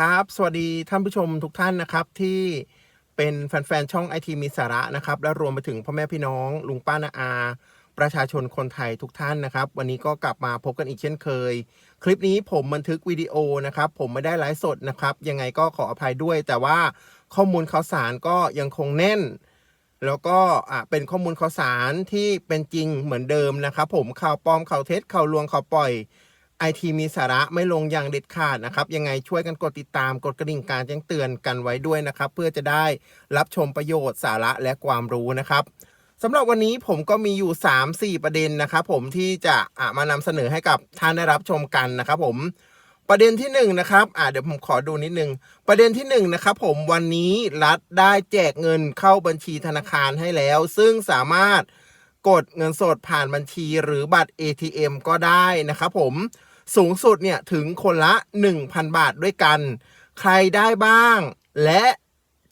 ครับ สวัสดีท่านผู้ชมทุกท่านนะครับที่เป็นแฟนๆ ช่องไอทีมีสาระนะครับ และรวมไปถึงพ่อแม่พี่น้อง ลุงป้านาอา ประชาชนคนไทยทุกท่านนะครับ วันนี้ก็กลับมาพบกันอีกเช่นเคย คลิปนี้ผมบันทึกวิดีโอนะครับ ผมไม่ได้ไลฟ์สดนะครับ ยังไงก็ขออภัยด้วย แต่ว่าข้อมูลข่าวสารก็ยังคงแน่น แล้วก็อะเป็นข้อมูลข่าวสารที่เป็นจริงเหมือนเดิมนะครับ ผมข่าวปลอมข่าวเท็จข่าวลวงข่าวปล่อย ไอทีมีสาระไม่ลงอย่างเด็ดขาดนะครับ ยังไงช่วยกันกดติดตามกดกระดิ่งการแจ้งเตือนกันไว้ด้วยนะครับ เพื่อจะได้รับชมประโยชน์สาระและความรู้นะครับสำหรับวันนี้ผมก็มีอยู่ 3-4 ประเด็นนะครับผมที่จะะมานำเสนอให้กับท่านได้รับชมกันนะครับผมประเด็นที่หนึ่งนะครับอ่าเดี๋ยวผมขอดูนิดนึง ประเด็นที่หนึ่งนะครับผมวันนี้รัฐได้แจกเงินเข้าบัญชีธนาคารให้แล้ว ซึ่งสามารถกดเงินสดผ่านบัญชีหรือบัตร ATM ก็ได้นะครับผม สูงสุดเนี่ยถึงคนละ 1,000 บาทด้วยกัน ใครได้บ้าง และ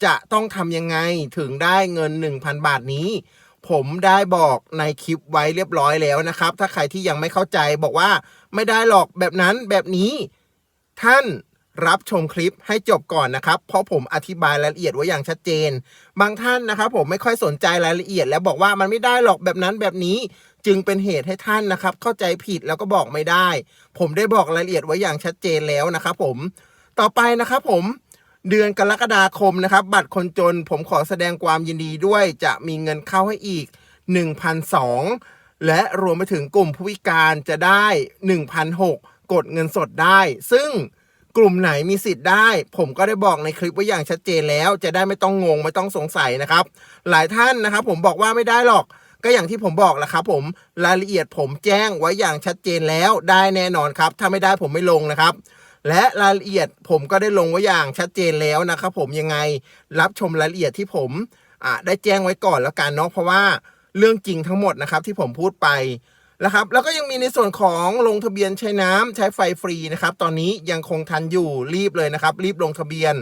จะต้องทำยังไงถึงได้เงิน 1,000 บาทนี้ ผมได้บอกในคลิปไว้เรียบร้อยแล้วนะครับ ถ้าใครที่ยังไม่เข้าใจบอกว่าไม่ได้หรอกแบบนั้นแบบนี้ ท่านรับชมคลิปให้จบก่อนนะครับ เพราะผมอธิบายรายละเอียดไว้อย่างชัดเจน บางท่านนะครับผมไม่ค่อยสนใจรายละเอียด แล้วบอกว่ามันไม่ได้หรอกแบบนั้นแบบนี้ จึงเป็นเหตุให้ท่านนะครับ เข้าใจผิดแล้วก็บอกไม่ได้ ผมได้บอกรายละเอียดไว้อย่างชัดเจนแล้วนะครับผมต่อไปนะครับผมเดือนกรกฎาคมนะครับ บัตรคนจนผมขอแสดงความยินดีด้วย จะมีเงินเข้าให้อีก 1,002 และรวมไปถึงกลุ่มผู้พิการจะได้ 1,006 กดเงินสดได้ ซึ่งกลุ่มไหนมีสิทธิ์ได้ ผมก็ได้บอกในคลิปไว้อย่างชัดเจนแล้ว จะได้ไม่ต้องงงไม่ต้องสงสัยนะครับ หลายท่านนะครับ ผมบอกว่าไม่ได้หรอก ก็อย่างที่ผมบอกแหละครับผมรายละเอียดผมแจ้งไว้อย่างชัดเจนแล้วได้แน่นอนครับ ถ้าไม่ได้ผมไม่ลงนะครับ และรายละเอียดผมก็ได้ลงไว้อย่างชัดเจนแล้วนะครับผมยังไงรับชมรายละเอียดที่ผมอ่าได้แจ้งไว้ก่อนแล้วกันเนาะเพราะว่าเรื่องจริงทั้งหมดนะครับที่ผมพูดไปนะครับแล้วก็ยังมีในส่วนของลงทะเบียนใช้น้ำใช้ไฟฟรีนะครับ ตอนนี้ยังคงทันอยู่รีบเลยนะครับ รีบลงทะเบียน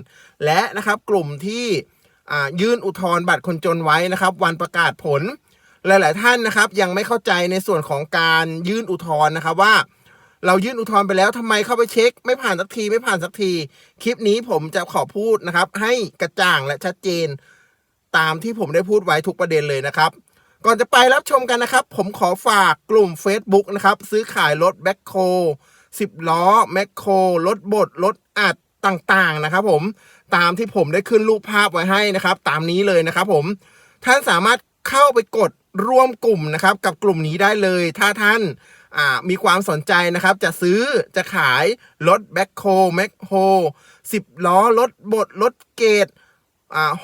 และนะครับกลุ่มที่อ่ายื่นอุทธรณ์บัตรคนจนไว้นะครับ วันประกาศผล หลาย ๆ ท่านนะครับ ยังไม่เข้าใจในส่วนของการยื่นอุทธรณ์นะครับว่า เรายื่นอุทธรณ์ไปแล้วทำไมเข้าไปเช็ค ไม่ผ่านสักทีไม่ผ่านสักที คลิปนี้ผมจะขอพูดนะครับ ให้กระจ่างและชัดเจน ตามที่ผมได้พูดไว้ทุกประเด็นเลยนะครับ ก่อนจะไปรับชมกันนะครับ ผมขอฝากกลุ่ม Facebook นะครับ ซื้อขายรถแบ็คโค10ล้อแมคโครรถบดรถอัดต่างๆนะครับผมตามที่ผมได้ขึ้นรูปภาพไว้ให้นะครับ ตามนี้เลยนะครับผมท่านสามารถ เข้าไปกดร่วมกลุ่มนะครับ กับกลุ่มนี้ได้เลย ถ้าท่านมีความสนใจนะครับ จะซื้อจะขายรถแบ็คโคแมคโฮสิบล้อรถบดรถเกต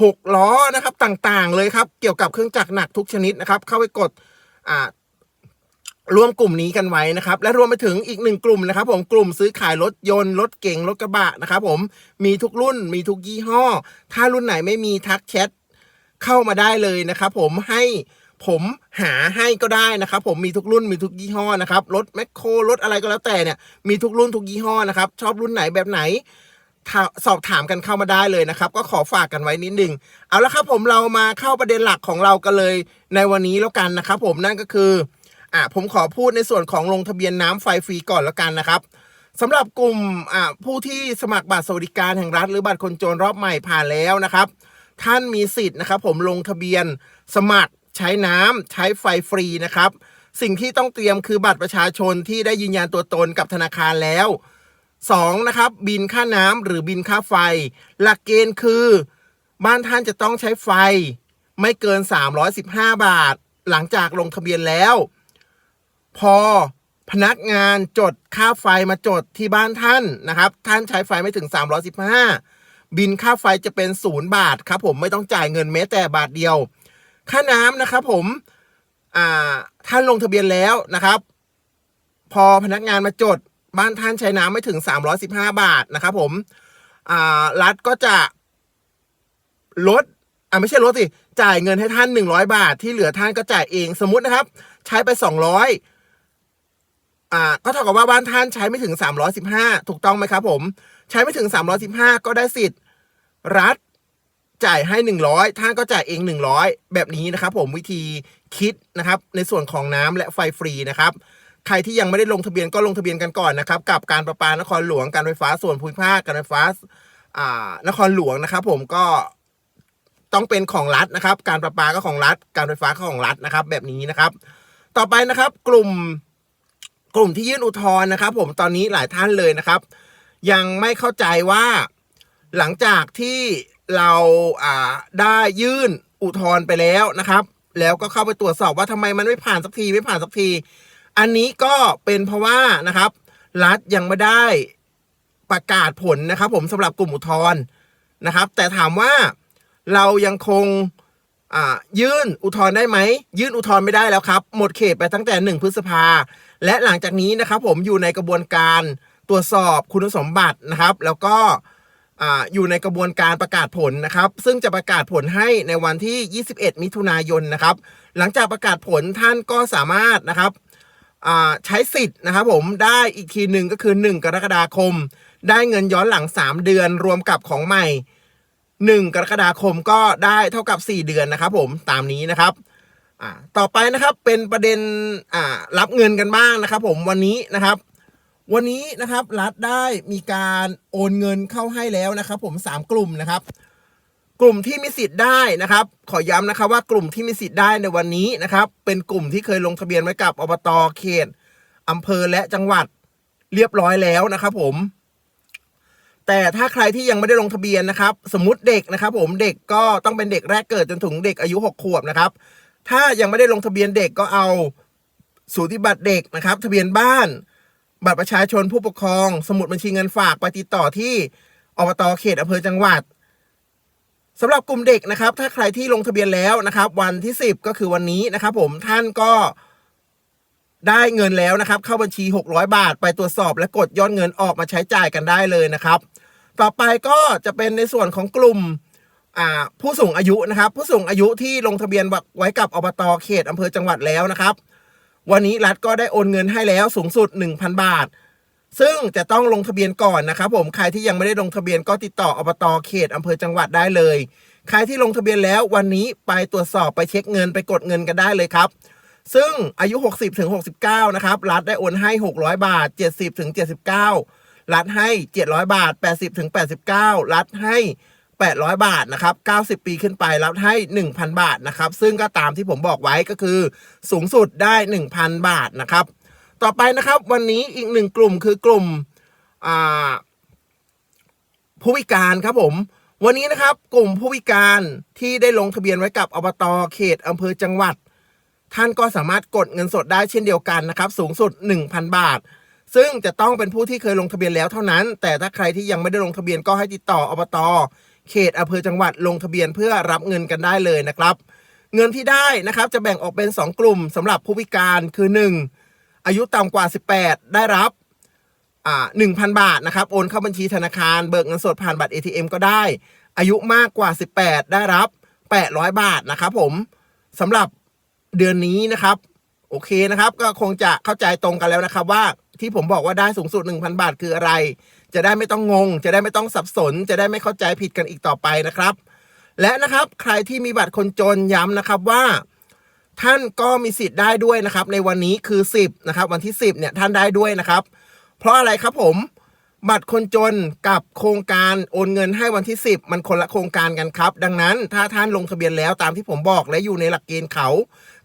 หกล้อนะครับต่างๆ เลยครับ เกี่ยวกับเครื่องจักรหนักทุกชนิดนะครับ เข้าไปกดร่วมกลุ่มนี้กันไว้นะครับ และรวมไปถึงอีกหนึ่งกลุ่มนะครับ ผมกลุ่มซื้อขายรถยนต์รถเก๋งรถกระบะนะครับ ผมมีทุกรุ่นมีทุกยี่ห้อ ถ้ารุ่นไหนไม่มีทักแชท เข้ามาได้เลยนะครับผมให้ผมหาให้ก็ได้นะครับ ผมมีทุกรุ่นมีทุกยี่ห้อนะครับรถแมคโครรถอะไรก็แล้วแต่เนี่ยมีทุกรุ่นทุกยี่ห้อนะครับ ชอบรุ่นไหนแบบไหนสอบถามกันเข้ามาได้เลยนะครับ ก็ขอฝากกันไว้นิดนึงเอาละครับผมเรามาเข้าประเด็นหลักของเรากันเลยในวันนี้แล้วกันนะครับ ผมนั่นก็คืออ่าผมขอพูดในส่วนของลงทะเบียนน้ำไฟฟรีก่อนแล้วกันนะครับสำหรับกลุ่มอ่าผู้ที่สมัครบัตรสวัสดิการแห่งรัฐหรือบัตรคนจนรอบใหม่ผ่านแล้วนะครับ ท่านมีสิทธิ์นะครับ ผมลงทะเบียนสมัครใช้น้ำใช้ไฟฟรีนะครับ สิ่งที่ต้องเตรียมคือบัตรประชาชนที่ได้ยืนยันตัวตนกับธนาคารแล้ว 2. นะครับ บินค่าน้ำหรือบินค่าไฟ หลักเกณฑ์คือ บ้านท่านจะต้องใช้ไฟ ไม่เกิน 315 บาท หลังจากลงทะเบียนแล้ว พอพนักงานจดค่าไฟมาจดที่บ้านท่านนะครับ ท่านใช้ไฟไม่ถึง 315 บินค่าไฟจะเป็นศูนย์บาทครับผมไม่ต้องจ่ายเงินแม้แต่บาทเดียว ค่าน้ำนะครับผมอ่าท่านลงทะเบียนแล้วนะครับ พอพนักงานมาจดบ้านท่านใช้น้ำไม่ถึง 315 บาทนะครับผมอ่ารัฐก็จะลดอ่าไม่ใช่ลดสิจ่ายเงินให้ท่าน 100 บาท ที่เหลือท่านก็จ่ายเองสมมุตินะครับ ใช้ไป 200อ่าก็เท่ากับว่าบ้านท่านใช้ไม่ถึง 315 ถูกต้องไหมครับผม ใช้ไม่ถึง 315 ก็ได้สิทธิ์ รัฐจ่ายให้ 100 ท่านก็จ่ายเอง 100 แบบนี้นะครับ ผมวิธีคิดนะครับ ในส่วนของน้ำและไฟฟรีนะครับ ใครที่ยังไม่ได้ลงทะเบียนก็ลงทะเบียนกันก่อนนะครับ กับการประปานครหลวงการไฟฟ้าส่วนภูมิภาคการไฟฟ้าอ่านครหลวงนะครับ ผมก็ต้องเป็นของรัฐนะครับ การประปาก็ของรัฐ การไฟฟ้าก็ของรัฐนะครับ แบบนี้นะครับ ต่อไปนะครับ กลุ่มกลุ่มที่ยื่นอุทธรณ์นะครับ ผมตอนนี้หลายท่านเลยนะครับ ยังไม่เข้าใจว่า หลังจากที่เราอ่าได้ยื่นอุทธรณ์ไปแล้วนะครับ แล้วก็เข้าไปตรวจสอบว่าทำไมมันไม่ผ่านสักทีไม่ผ่านสักที อันนี้ก็เป็นเพราะว่านะครับ รัฐยังไม่ได้ประกาศผลนะครับ ผมสำหรับกลุ่มอุทธรณ์นะครับ แต่ถามว่าเรายังคงยื่นอุทธรณ์ได้ไหม ยื่นอุทธรณ์ไม่ได้แล้วครับ หมดเขตไปตั้งแต่หนึ่งพฤษภา และหลังจากนี้นะครับ ผมอยู่ในกระบวนการตรวจสอบคุณสมบัตินะครับ แล้วก็ อยู่ในกระบวนการประกาศผลนะครับ ซึ่งจะประกาศผลให้ในวันที่ 21 มิถุนายนนะครับ หลังจากประกาศผลท่านก็สามารถนะครับใช้สิทธิ์นะครับผมได้อีกทีหนึ่งก็คือ 1 กรกฎาคม ได้เงินย้อนหลัง 3 เดือนรวมกับของใหม่ 1 กรกฎาคมก็ได้เท่ากับ 4 เดือนนะครับผมตามนี้นะครับต่อไปนะครับเป็นประเด็นรับเงินกันบ้างนะครับ ผมวันนี้นะครับ วันนี้นะครับรัฐได้มีการโอนเงินเข้าให้แล้วนะครับ ผมสามกลุ่มนะครับ กลุ่มที่มีสิทธิ์ได้นะครับ ขอย้ำนะครับว่ากลุ่มที่มีสิทธิ์ได้ในวันนี้นะครับ เป็นกลุ่มที่เคยลงทะเบียนไว้กับอบตเขตอำเภอและจังหวัดเรียบร้อยแล้วนะครับผม แต่ถ้าใครที่ยังไม่ได้ลงทะเบียนนะครับ สมมติเด็กนะครับ ผมเด็กก็ต้องเป็นเด็กแรกเกิดจนถึงเด็กอายุหกขวบนะครับ ถ้ายังไม่ได้ลงทะเบียนเด็กก็เอาสูติบัตรเด็กนะครับ ทะเบียนบ้าน บัตรประชาชนผู้ปกครอง สมุดบัญชีเงินฝากไปติดต่อที่อบตเขตอำเภอจังหวัดสำหรับกลุ่มเด็กนะครับ ถ้าใครที่ลงทะเบียนแล้วนะครับ วันที่ 10 ก็คือวันนี้นะครับ ผมท่านก็ได้เงินแล้วนะครับ เข้าบัญชี 600 บาท ไปตรวจสอบและกดยอดเงินออกมาใช้จ่ายกันได้เลยนะครับ ต่อไปก็จะเป็นในส่วนของกลุ่มผู้สูงอายุนะครับ ผู้สูงอายุที่ลงทะเบียนไว้กับอบตเขตอำเภอจังหวัดแล้วนะครับ วันนี้รัฐก็ได้โอนเงินให้แล้วสูงสุด 1,000 บาท ซึ่งจะต้องลงทะเบียนก่อนนะครับผมใครที่ยังไม่ได้ลงทะเบียนก็ติดต่ออบตเขตอำเภอจังหวัดได้เลย ใครที่ลงทะเบียนแล้ววันนี้ไปตรวจสอบไปเช็คเงินไปกดเงินกันได้เลยครับ ซึ่งอายุ 60ถึง69 นะครับ รัฐได้โอนให้ 600 บาท 70ถึง79 รัฐให้ 700 บาท 80ถึง89 รัฐให้ 800 บาทนะครับ 90 ปีขึ้นไปรัฐให้ 1,000 บาทนะครับ ซึ่งก็ตามที่ผมบอกไว้ก็คือ สูงสุดได้ 1,000 บาทนะครับ ต่อไปนะครับวันนี้อีกหนึ่งกลุ่มคือกลุ่มผู้พิการครับผม วันนี้นะครับกลุ่มผู้พิการที่ได้ลงทะเบียนไว้กับอบตเขตอำเภอจังหวัด ท่านก็สามารถกดเงินสดได้เช่นเดียวกันนะครับ สูงสุด 1,000 บาทซึ่งจะต้องเป็นผู้ที่เคยลงทะเบียนแล้วเท่านั้น แต่ถ้าใครที่ยังไม่ได้ลงทะเบียนก็ให้ติดต่ออบต เขตอำเภอจังหวัดลงทะเบียนเพื่อรับเงินกันได้เลยนะครับ เงินที่ได้นะครับจะแบ่งออกเป็น 2 กลุ่มสำหรับผู้พิการคือ 1 อายุต่ำกว่า 18 ได้รับอ่า1,000บาทนะครับโอนเข้าบัญชีธนาคารเบิกเงินสดผ่านบัตร ATM ก็ได้ อายุมากกว่า 18 ได้รับ 800 บาทนะครับผมสำหรับเดือนนี้นะครับ โอเคนะครับ ก็คงจะเข้าใจตรงกันแล้วนะครับว่า ที่ผมบอกว่าได้สูงสุด 1,000 บาทคืออะไร จะได้ไม่ต้องงง จะได้ไม่ต้องสับสน จะได้ไม่เข้าใจผิดกันอีกต่อไปนะครับ และนะครับใครที่มีบัตรคนจนย้ำนะครับว่า ท่านก็มีสิทธิ์ได้ด้วยนะครับ ในวันนี้คือ 10นะครับวันที่ 10เนี่ยท่านได้ด้วยนะครับ เพราะอะไรครับผม บัตรคนจนกับโครงการโอนเงินให้วันที่ 10 มันคนละโครงการกันครับ ดังนั้นถ้าท่านลงทะเบียนแล้วตามที่ผมบอกและอยู่ในหลักเกณฑ์เขา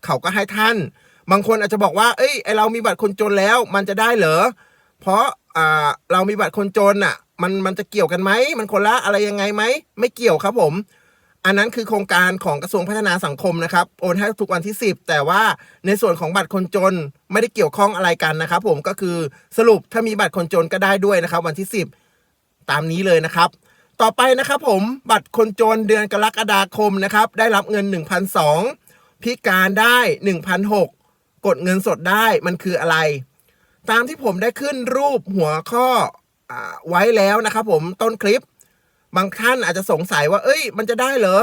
เขาก็ให้ท่าน บางคนอาจจะบอกว่า เอ้ยไอเรามีบัตรคนจนแล้ว มันจะได้เหรอ เพราะอ่าเรามีบัตรคนจนอะ มันมันจะเกี่ยวกันไหม มันคนละอะไรยังไงไหม ไม่เกี่ยวครับผม อันนั้นคือโครงการของกระทรวงพัฒนาสังคมนะครับ โอนให้ทุกวันที่ 10 แต่ว่าในส่วนของบัตรคนจนไม่ได้เกี่ยวข้องอะไรกันนะครับ ผม ก็คือสรุปถ้ามีบัตรคนจนก็ได้ด้วยนะครับ วันที่ 10 ตามนี้เลยนะครับ ต่อไปนะครับผม บัตรคนจนเดือนกรกฎาคมนะครับ ได้รับเงิน1,200พิการได้1,600 กดเงินสดได้มันคืออะไร ตามที่ผมได้ขึ้นรูปหัวข้ออไว้แล้วนะครับผมต้นคลิป บางท่านอาจจะสงสัยว่า เอ้ย มันจะได้เหรอ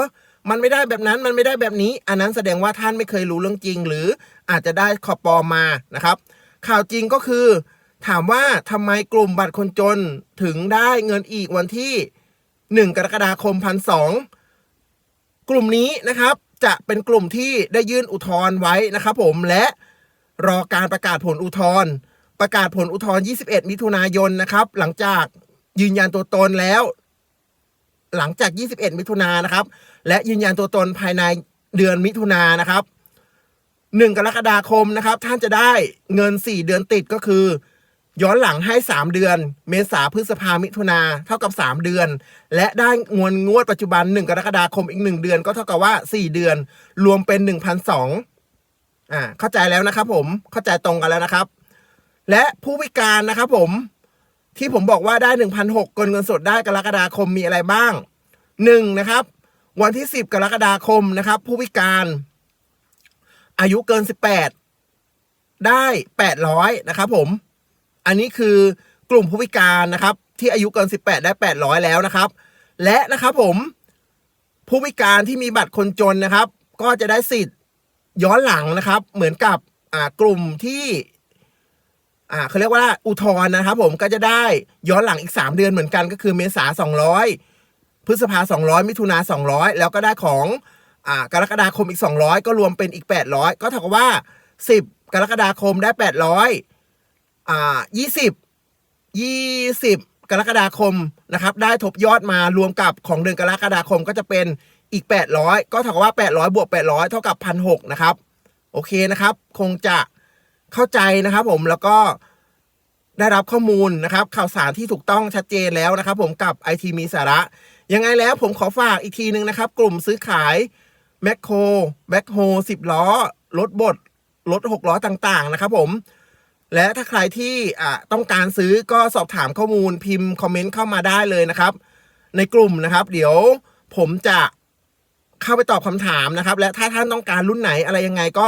มันไม่ได้แบบนั้นมันไม่ได้แบบนี้ อันนั้นแสดงว่าท่านไม่เคยรู้เรื่องจริง หรืออาจจะได้ขอปอมานะครับ ข่าวจริงก็คือ ถามว่าทำไมกลุ่มบัตรคนจนถึงได้เงินอีกวันที่ 1 กรกฎาคมพันสองกลุ่มนี้นะครับจะเป็นกลุ่มที่ได้ยื่นอุทธรณ์ไว้นะครับผมและ รอการประกาศผลอุทธรณ์ประกาศผลอุทธรณ์21 มิถุนายนนะครับ หลังจากยืนยันตัวตนแล้ว หลังจาก 21 มิถุนายนนะครับ และยืนยันตัวตนภายในเดือนมิถุนายนนะครับ 1 กรกฎาคมนะครับ ท่านจะได้เงิน 4 เดือนติดก็คือ ย้อนหลังให้ 3 เดือน เมษาพฤษภามิถุนาเท่ากับ 3 เดือน และได้งวดงวดปัจจุบัน 1 กรกฎาคมอีก 1 เดือนก็เท่ากับว่า 4 เดือน รวมเป็น 1,200 อ่าเข้าใจแล้วนะครับผมเข้าใจตรงกันแล้วนะครับ และผู้พิการนะครับผมที่ผมบอกว่าได้1,600กนเงินสดได้กรกฎาคมมีอะไรบ้าง 1. นะครับ วันที่ 10 กรกฎาคมนะครับ ผู้พิการ อายุเกิน 18 ได้ 800 นะครับผม อันนี้คือกลุ่มผู้พิการนะครับ ที่อายุเกิน 18 ได้ 800 แล้วนะครับ และนะครับผมผู้พิการที่มีบัตรคนจนนะครับ ก็จะได้สิทธิ์ ย้อนหลังนะครับ เหมือนกับอ่ากลุ่มที่อ่าเขาเรียกว่าอุทธรณ์นะครับ ผมก็จะได้ย้อนหลังอีก 3 เดือนเหมือนกันก็คือเมษา 200 พฤษภา 200 มิถุนา 200 แล้วก็ได้ของอ่ากรกฎาคมอีก 200 ก็รวมเป็นอีก 800 ก็เท่ากับว่า 10 กรกฎาคมได้ 800อ่า20 20 กรกฎาคมนะครับ ได้ทบยอดมารวมกับของเดือนกรกฎาคมก็จะเป็น อีก 800 ก็เท่ากับว่า 800บวก800 เท่ากับ1,600นะครับ โอเคนะครับ คงจะเข้าใจนะครับ ผมแล้วก็ได้รับข้อมูลนะครับ ข่าวสารที่ถูกต้องชัดเจนแล้วนะครับ ผมกับไอทีมีสาระ ยังไงแล้วผมขอฝากอีกทีหนึ่งนะครับ กลุ่มซื้อขายแมคโครแบ็คโฮสิบล้อรถบดรถหกล้อต่างๆนะครับ ผม และถ้าใครที่อ่าต้องการซื้อก็สอบถามข้อมูลพิมพ์คอมเมนต์เข้ามาได้เลยนะครับ ในกลุ่มนะครับ เดี๋ยวผมจะ เข้าไปตอบคำถามนะครับ และถ้าท่านต้องการรุ่นไหนอะไรยังไงก็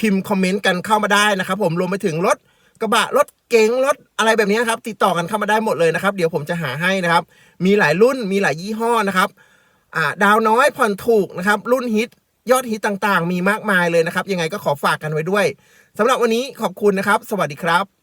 พิมพ์คอมเมนต์กันเข้ามาได้นะครับ ผมรวมไปถึงรถกระบะรถเก๋งรถอะไรแบบนี้ครับติดต่อกันเข้ามาได้หมดเลยนะครับ เดี๋ยวผมจะหาให้นะครับ มีหลายรุ่นมีหลายยี่ห้อนะครับอ่าดาวน้อยผ่อนถูกนะครับ รุ่นฮิตยอดฮิตต่างๆ มีมากมายเลยนะครับ ยังไงก็ขอฝากกันไว้ด้วยสำหรับวันนี้ขอบคุณนะครับ สวัสดีครับ